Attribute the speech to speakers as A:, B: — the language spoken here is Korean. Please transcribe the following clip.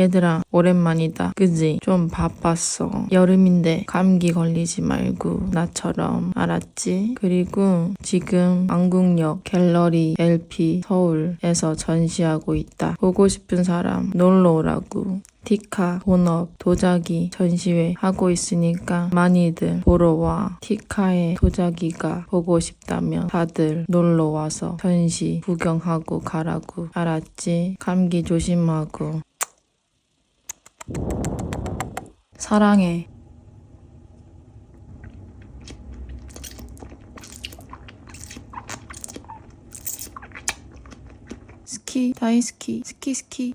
A: 얘들아, 오랜만이다. 그지? 좀 바빴어. 여름인데 감기 걸리지 말고 나처럼 알았지? 그리고 지금 안국역 갤러리 LP 서울에서 전시하고 있다. 보고 싶은 사람 놀러 오라고. 티카, 본업, 도자기 전시회 하고 있으니까 많이들 보러 와. 티카의 도자기가 보고 싶다면 다들 놀러 와서 전시 구경하고 가라고. 알았지? 감기 조심하고. 사랑해. 스키, 다이스키, 스키, 스키.